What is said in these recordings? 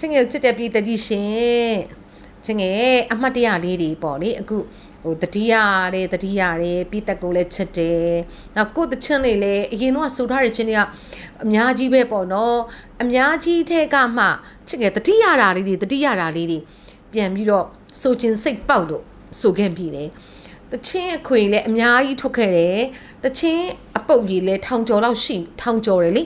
ချင်းငယ်ကိုချစ်တဲ့ပြည်သက်ကြီးရှင်ချင်းငယ်အမှတ်တရလေးတွေပေါ့လေအခုဟိုတတိယတဲ့တတိယတဲ့ပြည်သက်ကိုလည်းချစ်တယ်နောက်ကိုယ့်တချင်းလေးလည်းအရင်တော့ဆိုထားတဲ့ချင်းတွေကအများကြီးပဲပေါ့နော်အများကြီးထဲကမှချင်းငယ်တတိယတာလေးတွေတတိယတာလေးတွေပြန်ပြီးတော့ဆိုချင်းစိတ်ပေါက်လို့ဆိုခဲ့ပြီလေတချင်းအခွေလည်းအများကြီးထုတ်ခဲ့တယ်တချင်းအပုတ်ကြီးလည်းထောင်ကျော်လောက်ရှိထောင်ကျော်တယ်လေ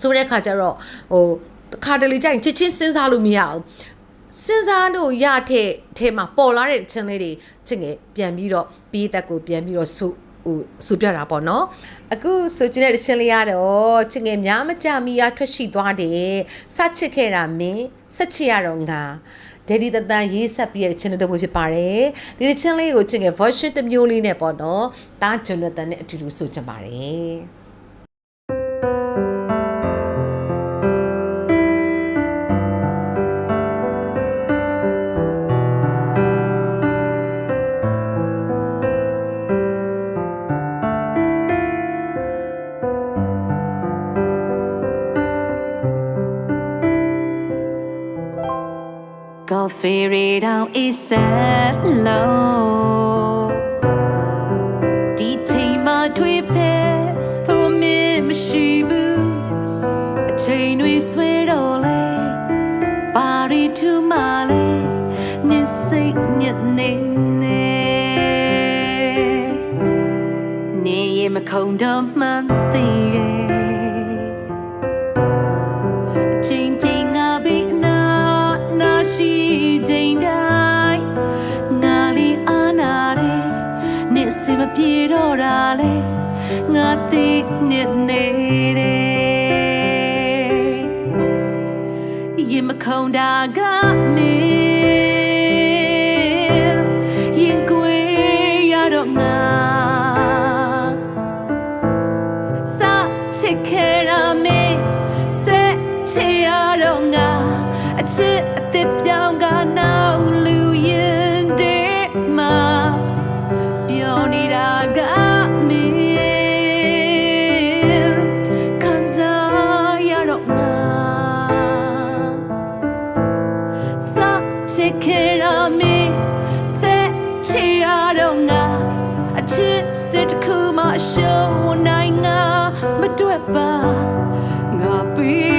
ဆိုတဲ့အခါကျတော့ဟိုတစ် ခါတလေကြရင်ချစ်ချင်းစဉ်းစားလို့မရအောင်စဉ်းစားလို့ရတဲ့အဲမှာပေါ်လာတဲ့ချင်းလေးတွေချစ်ငယ်ပြန်ပြီးတော့ပြီးသက်ကိုပြန်ပြီးတော့ဆူဟိုဆူပြတာပေါ့နော်အခုဆိုချင်တဲ့ချင်းလေးရတော့ချစ်ငယ်များမကြမီအားထွက်ရှိသွားတယ်စချစ်ခဲ့တာမင်းဆက်ချစ်ရတော့ငါဒယ်ဒီတတန်ရေးဆက်ပြီးတဲ့ချင်းတစ်ပုဒ်ဖြစ်ပါတယ်ဒီချင်းလေးကိုချစ်ငယ် version တစ်မျိုးလေးနဲ့ပေါ့နော်တာဂျွန်နသန်နဲ့အတူတူဆိုချင်ပါတယ် Go fairy down is sad low ဒီချိန်မှာတွေ့ပဲဖို့မင်းမရှိဘူးအချိန်တွေဆွဲတော့လေပါရီထူမလေးနစ်စိတ်ညစ်နေနေနေရမခုံတော့မှန်းသိတယ် ပြေတော့တာလေငါသိနေနေတယ်ရင်မခုံတာကမင်း chikera me se che ya do nga a chit sit kuma show နိုင်ငါမတွေ့ပါငါပြီး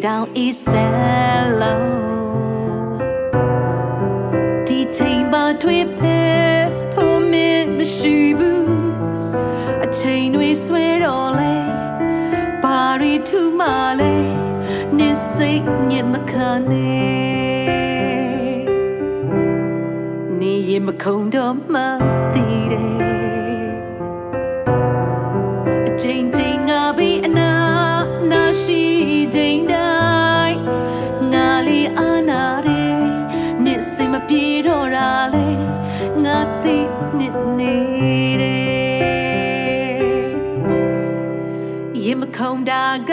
fairy down is hello ဒီချိန်မှာတွေ့ပဲဖို့မင်းမရှိဘူးအချိန်တွေဆွဲတော့လဲဘာရီထူမလဲနစ်စိတ်ညစ်မခံနဲ့နေရင်မခုံတော့မှသိတယ်အချိန် နှစ်နေတယ်ရင်မခုံတာက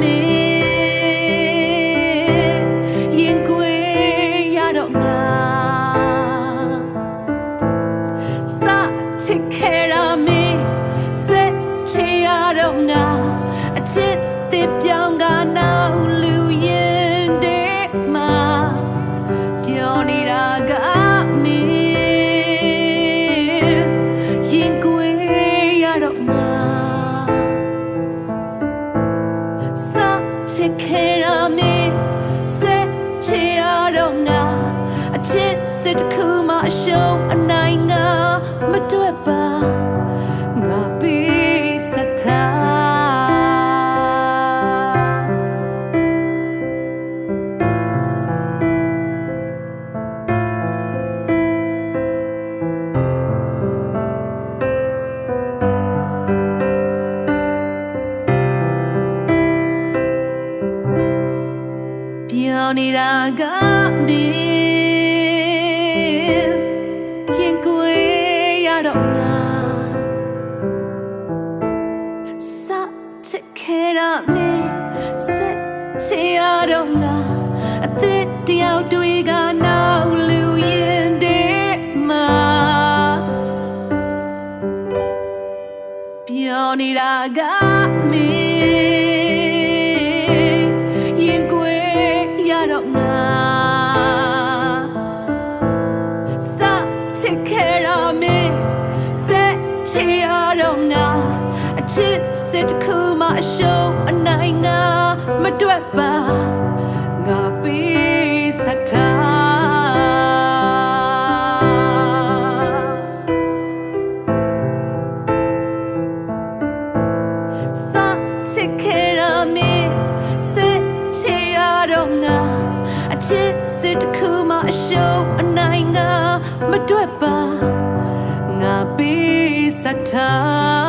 မင်းရင်ကွေရတော့ငါ sa chikera me se che ya don't nga a chit the pyong ga now မတွေ့ပါငါပြီးစတ်ထားပြောနေတာကမင်း sa to care me set to I don't know အသက်တယောက်တွေကနောက်လူရင်တဲ့မှာပြောနေတာကမင်းရင်ကွယ်ရတော့ငါ sa to care me set to I don't know အချ စ်စစ်တစ်ခုမှအရှုံးအနိုင်ငါမတွက်ပါငါပေးစတာစာချစ်ခဲ့ရမင်းစစ်ချရတော့ငါအချစ်စစ်တစ်ခုမှအရှုံးအနိုင်ငါမတွက်ပါငါပေးစတာ